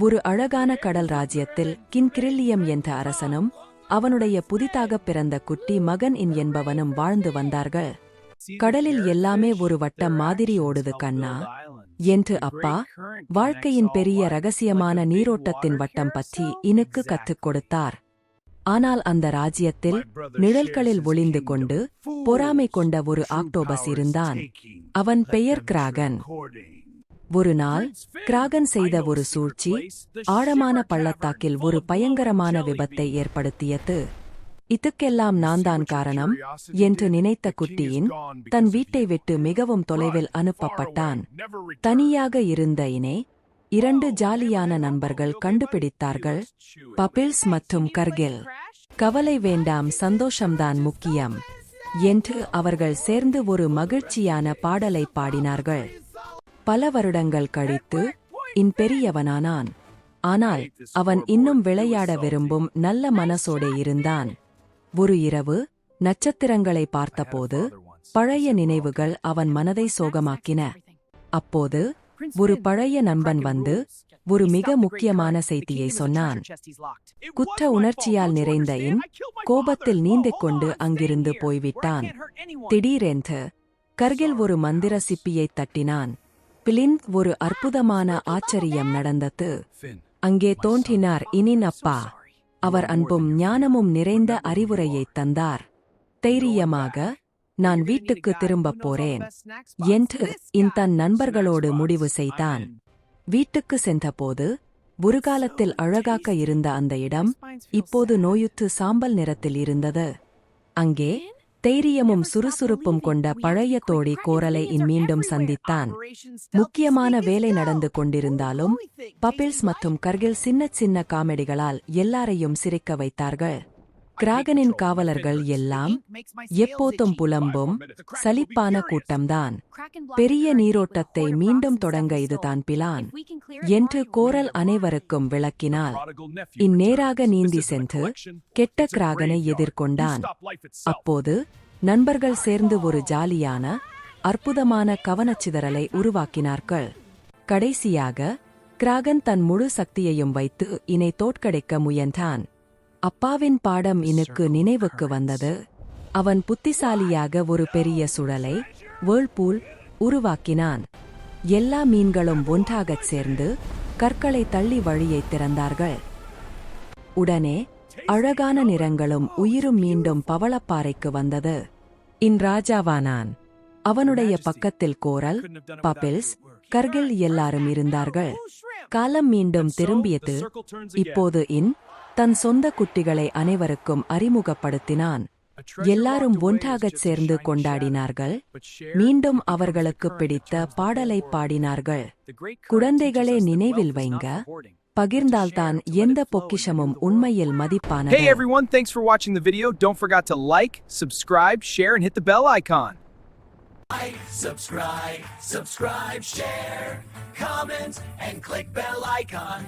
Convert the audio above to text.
ஒரு அழகான கடல் ராஜ்யத்தில் கின்கிரில்லியம் என்ற அரசனும் அவனுடைய புதிதாகப் பிறந்த குட்டி மகன் இன் என்பவனும் வாழ்ந்து வந்தார்கள். கடலில் எல்லாமே ஒரு வட்டம் மாதிரி ஓடுது கண்ணா என்று அப்பா வாழ்க்கையின் பெரிய ரகசியமான நீரோட்டத்தின் வட்டம் பற்றி இனுக்கு கற்றுக் கொடுத்தார். ஆனால் அந்த ராஜ்யத்தில் நிழல்களில் ஒளிந்து கொண்டு பொறாமை கொண்ட ஒரு ஆக்டோபஸ் இருந்தான். அவன் பெயர் கிராகன். ஒரு நாள் கிராகன் செய்த ஒரு சூழ்ச்சி ஆழமான பள்ளத்தாக்கில் ஒரு பயங்கரமான விபத்தை ஏற்படுத்தியது. இதுக்கெல்லாம் நான் தான் காரணம் என்று நினைத்த குட்டியின் தன் வீட்டை விட்டு மிகவும் தொலைவில் அனுப்பப்பட்டான். தனியாக இருந்த இனே இரண்டு ஜாலியான நண்பர்கள் கண்டுபிடித்தார்கள் பபில்ஸ் மற்றும் கர்கில். கவலை வேண்டாம் சந்தோஷம்தான் முக்கியம் என்று அவர்கள் சேர்ந்து ஒரு மகிழ்ச்சியான பாடலை பாடினார்கள். பல வருடங்கள் கழித்து இன் பெரியவனானான். ஆனால் அவன் இன்னும் விளையாட விரும்பும் நல்ல மனசோடே இருந்தான். ஒரு இரவு நட்சத்திரங்களை பார்த்தபோது பழைய நினைவுகள் அவன் மனதை சோகமாக்கின. அப்போது ஒரு பழைய நண்பன் வந்து ஒரு மிக முக்கியமான செய்தியை சொன்னான். குற்ற உணர்ச்சியால் நிறைந்த இன் கோபத்தில் நீந்திக் கொண்டு அங்கிருந்து போய்விட்டான். திடீரென்று கர்கில் ஒரு மந்திர சிப்பியைத் தட்டினான். பிலின் ஒரு அற்புதமான ஆச்சரியம் நடந்தது. அங்கே தோன்றினார் இனின் அப்பா அவர் அன்பும் ஞானமும் நிறைந்த அறிவுரையைத் தந்தார். தைரியமாக நான் வீட்டுக்கு திரும்பப் போறேன். என்று இன் தன் நண்பர்களோடு முடிவு செய்தான். வீட்டுக்கு சென்றபோது ஒரு காலத்தில் அழகாக்க இருந்த அந்த இடம் இப்போது நோயுற்று சாம்பல் நிறத்தில் இருந்தது. அங்கே தைரியமும் சுறுசுறுப்பும் கொண்ட பழைய தோழி கோரலை இன் மீண்டும் சந்தித்தான். முக்கியமான வேலை நடந்து கொண்டிருந்தாலும் பபிள்ஸ் மற்றும் கர்கில் சின்ன சின்ன காமெடிகளால் எல்லாரையும் சிரிக்க வைத்தார்கள். கிராகனின் காவலர்கள் எல்லாம் எப்போதும் புலம்பும் சலிப்பான கூட்டம்தான். பெரிய நீரோட்டத்தை மீண்டும் தொடங்க இதுதான் பிலான் என்று கோரல் அனைவருக்கும் விளக்கினால் இந்நேராக நீந்தி சென்று கெட்ட கிராகனை எதிர்கொண்டான். அப்போது நண்பர்கள் சேர்ந்து ஒரு ஜாலியான அற்புதமான கவனச்சிதறலை உருவாக்கினார்கள். கடைசியாக கிராகன் தன் முழு சக்தியையும் வைத்து இனை தோற்கடிக்க முயன்றான். அப்பாவின் பாடம் இனுக்கு நினைவுக்கு வந்தது. அவன் புத்திசாலியாக ஒரு பெரிய சுழலை வேர்ல்பூல் உருவாக்கினான். எல்லா மீன்களும் ஒன்றாகச் சேர்ந்து கற்களை தள்ளி வழியைத் திறந்தார்கள். உடனே அழகான நிறங்களும் உயிரும் மீண்டும் பவளப்பாறைக்கு வந்தது. இன் ராஜாவானான். அவனுடைய பக்கத்தில் கோரல் பபிள்ஸ் கர்கில் எல்லாரும் இருந்தார்கள். காலம் மீண்டும் திரும்பியது. இப்போது இன் தன் சொந்த குட்டிகளை அனைவருக்கும் அறிமுகப்படுத்தினான் எல்லாரும் ஒன்றாகச் சேர்ந்து கொண்டாடினார்கள் மீண்டும் அவர்களுக்கு பிடித்த பாடலை பாடினார்கள் குழந்தைகளே நினைவில் வைங்க பகிர்ந்தால்தான் எந்த பொக்கிஷமும் உண்மையில் Hey மதிப்பானது everyone, thanks for watching the video. Don't forget to like, subscribe, share, and hit the bell icon. subscribe, subscribe, share, comment, and click bell icon.